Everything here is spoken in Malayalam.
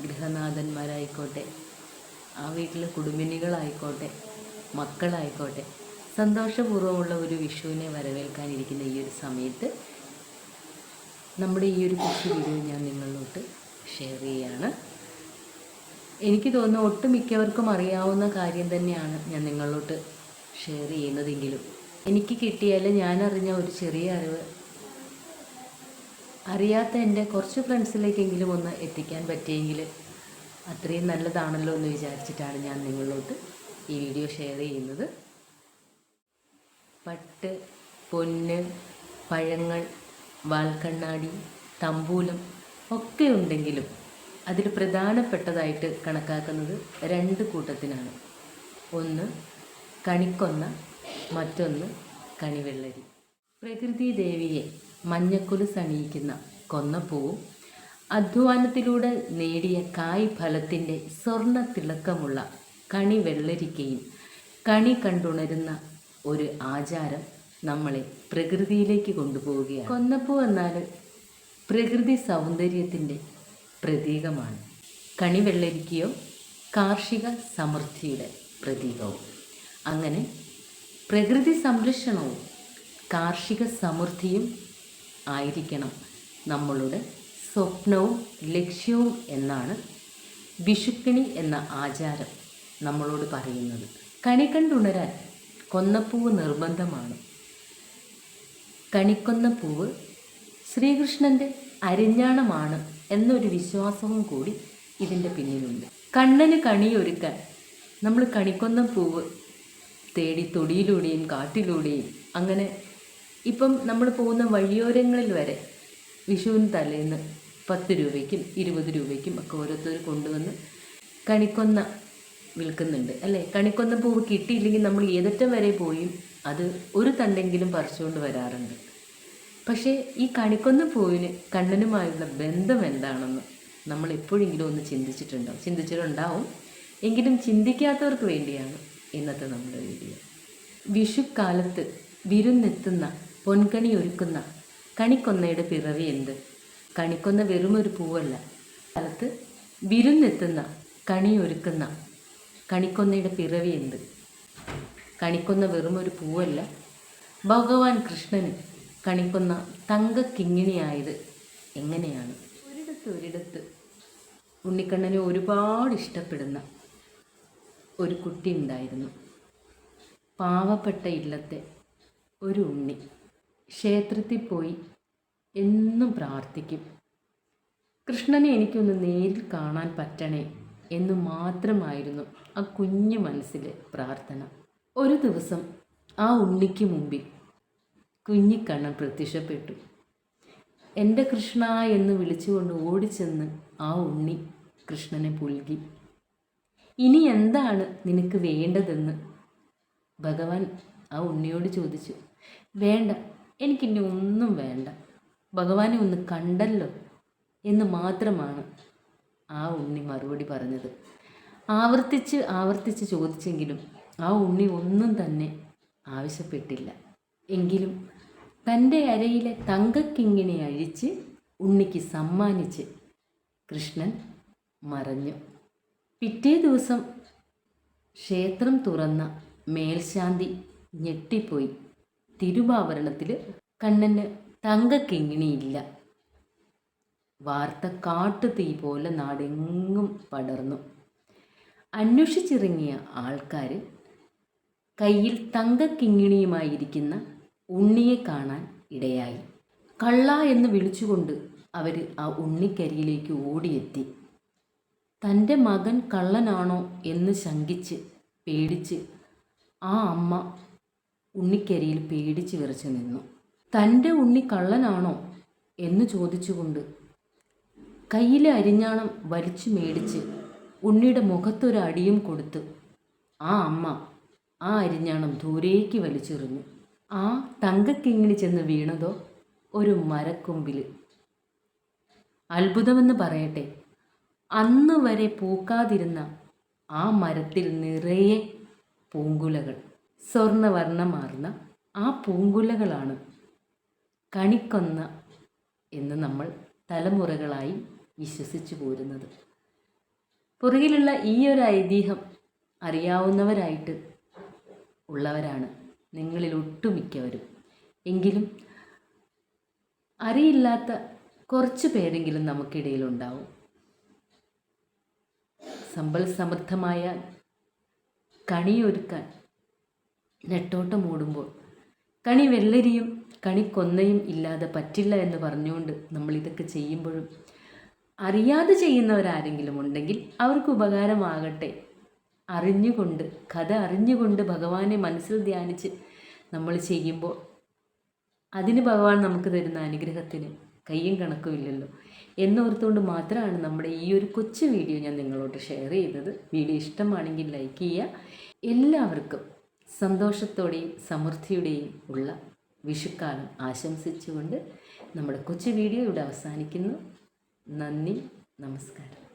ഗൃഹനാഥന്മാരായിക്കോട്ടെ ആ വീട്ടിലെ കുടുംബിനികളായിക്കോട്ടെ മക്കളായിക്കോട്ടെ സന്തോഷപൂർവമുള്ള ഒരു വിഷുവിനെ വരവേൽക്കാനിരിക്കുന്ന ഈ ഒരു സമയത്ത് നമ്മുടെ ഈ ഒരു കൃഷി വീഡിയോ ഞാൻ നിങ്ങളിലോട്ട് ഷെയർ ചെയ്യുകയാണ്. എനിക്ക് തോന്നുന്നു ഒട്ടുമിക്കവർക്കും അറിയാവുന്ന കാര്യം തന്നെയാണ് ഞാൻ നിങ്ങളിലോട്ട് ഷെയർ ചെയ്യുന്നതെങ്കിലും. എനിക്ക് കിട്ടിയാൽ ഞാൻ അറിഞ്ഞ ഒരു ചെറിയ അറിവ് അറിയാത്ത എന്റെ കുറച്ച് ഫ്രണ്ട്സിലേക്കെങ്കിലും ഒന്ന് എത്തിക്കാൻ പറ്റിയെങ്കിൽ അത്രയും നല്ലതാണല്ലോ എന്ന് വിചാരിച്ചിട്ടാണ് ഞാൻ നിങ്ങളിലോട്ട് ഈ വീഡിയോ ഷെയർ ചെയ്യുന്നത്. പട്ട് പൊന്ന് പഴങ്ങൾ വാൽക്കണ്ണാടി തമ്പൂലം ഒക്കെ ഉണ്ടെങ്കിലും അതിൽ പ്രധാനപ്പെട്ടതായിട്ട് കണക്കാക്കുന്നത് രണ്ട് കൂട്ടത്തിനാണ്. ഒന്ന് കണിക്കൊന്ന മറ്റൊന്ന് കണിവെള്ളരി. പ്രകൃതി ദേവിയെ മഞ്ഞക്കുലു സണിയിക്കുന്ന കൊന്നപ്പൂവും അധ്വാനത്തിലൂടെ നേടിയ കായ് ഫലത്തിന്റെ സ്വർണ തിളക്കമുള്ള കണി വെള്ളരിക്കയും കണി കണ്ടുണരുന്ന ഒരു ആചാരം നമ്മളെ പ്രകൃതിയിലേക്ക് കൊണ്ടുപോവുകയാണ്. കൊന്നപ്പൂ എന്നാൽ പ്രകൃതി സൗന്ദര്യത്തിന്റെ പ്രതീകമാണ്. കണി വെള്ളരിക്കയോ കാർഷിക സമൃദ്ധിയുടെ പ്രതീകവും. അങ്ങനെ പ്രകൃതി സംരക്ഷണവും കാർഷിക സമൃദ്ധിയും ആയിരിക്കണം നമ്മളുടെ സ്വപ്നവും ലക്ഷ്യവും എന്നാണ് വിഷുക്കണി എന്ന ആചാരം നമ്മളോട് പറയുന്നത്. കണി കണ്ടുണരാൻ കൊന്നപ്പൂവ് നിർബന്ധമാണ്. കണിക്കൊന്ന പൂവ് ശ്രീകൃഷ്ണന്റെ അരിഞ്ഞാണമാണ് എന്നൊരു വിശ്വാസവും കൂടി ഇതിന്റെ പിന്നിലുണ്ട്. കണ്ണന് കണിയൊരുക്കാൻ നമ്മൾ കണിക്കൊന്ന പൂവ് തേടി തൊടിയിലൂടെയും കാട്ടിലൂടെയും അങ്ങനെ ഇപ്പം നമ്മൾ പോകുന്ന വഴിയോരങ്ങളിൽ വരെ വിഷുവിന് തലേന്ന് പത്ത് രൂപയ്ക്കും ഇരുപത് രൂപയ്ക്കും ഒക്കെ ഓരോരുത്തർ കൊണ്ടുവന്ന് കണിക്കൊന്ന വിൽക്കുന്നുണ്ട്. അല്ലേ? കണിക്കൊന്ന പൂവ് കിട്ടിയില്ലെങ്കിൽ നമ്മൾ ഏതറ്റം വരെ പോയും അത് ഒരു തണ്ടെങ്കിലും പറിച്ചുകൊണ്ട് വരാറുണ്ട്. പക്ഷേ ഈ കണിക്കൊന്ന പൂവിന് കണ്ണനുമായുള്ള ബന്ധം എന്താണെന്ന് നമ്മൾ എപ്പോഴെങ്കിലും ഒന്ന് ചിന്തിച്ചിട്ടുണ്ടാവും ചിന്തിച്ചിട്ടുണ്ടാവും. എങ്കിലും ചിന്തിക്കാത്തവർക്ക് വേണ്ടിയാണ് ഇന്നത്തെ നമ്മുടെ വീഡിയോ. വിഷുക്കാലത്ത് വിരുന്നെത്തുന്ന പൊൻകണി ഒരുക്കുന്ന കണിക്കൊന്നയുടെ പിറവി എന്ത്? കണിക്കൊന്ന വെറുമൊരു പൂവല്ല. കാലത്ത് വിരുന്നെത്തുന്ന കണി ഒരുക്കുന്ന കണിക്കൊന്നയുടെ പിറവി എന്ത്? കണിക്കൊന്ന വെറുമൊരു പൂവല്ല. ഭഗവാൻ കൃഷ്ണന് കണിക്കൊന്ന തങ്കക്കിങ്ങിണിയായത് എങ്ങനെയാണ്? ഒരിടത്ത് ഒരിടത്ത്. ഉണ്ണിക്കണ്ണനെ ഒരുപാട് ഇഷ്ടപ്പെടുന്ന ഒരു കുട്ടി ഉണ്ടായിരുന്നു. പാവപ്പെട്ട ഇല്ലത്തെ ഒരു ഉണ്ണി. ക്ഷേത്രത്തിൽ പോയി എന്നും പ്രാർത്ഥിക്കും. കൃഷ്ണനെ എനിക്കൊന്ന് നേരിൽ കാണാൻ പറ്റണേ എന്ന് മാത്രമായിരുന്നു ആ കുഞ്ഞു മനസ്സിലെ പ്രാർത്ഥന. ഒരു ദിവസം ആ ഉണ്ണിക്ക് മുമ്പിൽ കുഞ്ഞിക്കണ്ണൻ പ്രത്യക്ഷപ്പെട്ടു. എന്റെ കൃഷ്ണ എന്ന് വിളിച്ചുകൊണ്ട് ഓടിച്ചെന്ന് ആ ഉണ്ണി കൃഷ്ണനെ പുൽകി. ഇനി എന്താണ് നിനക്ക് വേണ്ടതെന്ന്? ഭഗവാൻ ആ ഉണ്ണിയോട് ചോദിച്ചു. വേണ്ട എനിക്കിനി ഒന്നും വേണ്ട. ഭഗവാനെ ഒന്ന് കണ്ടല്ലോ എന്ന് മാത്രമാണ് ആ ഉണ്ണി മറുപടി പറഞ്ഞത്. ആവർത്തിച്ച് ആവർത്തിച്ച് ചോദിച്ചെങ്കിലും ആ ഉണ്ണി ഒന്നും തന്നെ ആവശ്യപ്പെട്ടില്ല. എങ്കിലും തന്റെ അരയിലെ തങ്കക്കിങ്ങിനെ അഴിച്ച് ഉണ്ണിക്ക് സമ്മാനിച്ച് കൃഷ്ണൻ മറഞ്ഞു. പിറ്റേ ദിവസം ക്ഷേത്രം തുറന്ന മേൽശാന്തി ഞെട്ടിപ്പോയി. തിരുവാഭരണത്തിൽ കണ്ണന് തങ്കക്കിങ്ങിണിയില്ല. വാർത്ത കാട്ടു തീ പോലെ നാടെങ്ങും പടർന്നു. അന്വേഷിച്ചിറങ്ങിയ ആൾക്കാർ കയ്യിൽ തങ്കക്കിങ്ങിണിയുമായിരിക്കുന്ന ഉണ്ണിയെ കാണാൻ ഇടയായി. കള്ള എന്ന് വിളിച്ചുകൊണ്ട് അവർ ആ ഉണ്ണിക്കരിയിലേക്ക് ഓടിയെത്തി. തന്റെ മകൻ കള്ളനാണോ എന്ന് ശങ്കിച്ച് പേടിച്ച് ആ അമ്മ ഉണ്ണിക്കരിയിൽ പേടിച്ച് വിറച്ചു നിന്നു. തന്റെ ഉണ്ണി കള്ളനാണോ? എന്ന് ചോദിച്ചുകൊണ്ട് കയ്യിലെ അരിഞ്ഞാണം വലിച്ചു മേടിച്ച് ഉണ്ണിയുടെ മുഖത്തൊരു അടിയും കൊടുത്ത് ആ അമ്മ ആ അരിഞ്ഞാണം ദൂരേക്ക് വലിച്ചെറിഞ്ഞു. ആ തങ്കക്കിങ്ങിണി ചെന്ന് വീണതോ? ഒരു മരക്കൊമ്പിൽ. അത്ഭുതമെന്ന് പറയട്ടെ. അന്ന് വരെ പൂക്കാതിരുന്ന ആ മരത്തിൽ നിറയെ പൂങ്കുലകൾ. സ്വർണവർണമാർന്ന ആ പൂങ്കുലകളാണ് കണിക്കൊന്ന എന്ന് നമ്മൾ തലമുറകളായി വിശ്വസിച്ചു പോരുന്നത്. പുറകിലുള്ള ഈ ഒരു ഐതിഹ്യം അറിയാവുന്നവരായിട്ട് ഉള്ളവരാണ് നിങ്ങളിൽ ഒട്ടുമിക്കവരും എങ്കിലും അറിയില്ലാത്ത കുറച്ച് പേരെങ്കിലും നമുക്കിടയിലുണ്ടാവും. സമ്പൽ സമൃദ്ധമായ കണിയൊരുക്കാൻ നെട്ടോട്ടം മൂടുമ്പോൾ. കണി വെള്ളരിയും കണി കൊന്നയും ഇല്ലാതെ പറ്റില്ല എന്ന് പറഞ്ഞുകൊണ്ട് നമ്മൾ ഇതൊക്കെ ചെയ്യുമ്പോഴും അറിയാതെ ചെയ്യുന്നവരാരെങ്കിലും ഉണ്ടെങ്കിൽ അവർക്ക് ഉപകാരമാകട്ടെ. അറിഞ്ഞുകൊണ്ട് കഥ അറിഞ്ഞുകൊണ്ട് ഭഗവാനെ മനസ്സിൽ ധ്യാനിച്ച് നമ്മൾ ചെയ്യുമ്പോൾ അതിന് ഭഗവാൻ നമുക്ക് തരുന്ന അനുഗ്രഹത്തിന് കയ്യും കണക്കുമില്ലല്ലോ എന്നോർത്തുകൊണ്ട് മാത്രമാണ് നമ്മുടെ ഈ ഒരു കൊച്ചു വീഡിയോ ഞാൻ നിങ്ങളോട് ഷെയർ ചെയ്തത്. വീഡിയോ ഇഷ്ടമാണെങ്കിൽ ലൈക്ക് ചെയ്യുക. എല്ലാവർക്കും സന്തോഷത്തോടെയും സമൃദ്ധിയുടെയും ഉള്ള വിഷുക്കാലം ആശംസിച്ചുകൊണ്ട് നമ്മുടെ കൊച്ചു വീഡിയോ ഇവിടെ അവസാനിക്കുന്നു. നന്ദി നമസ്കാരം.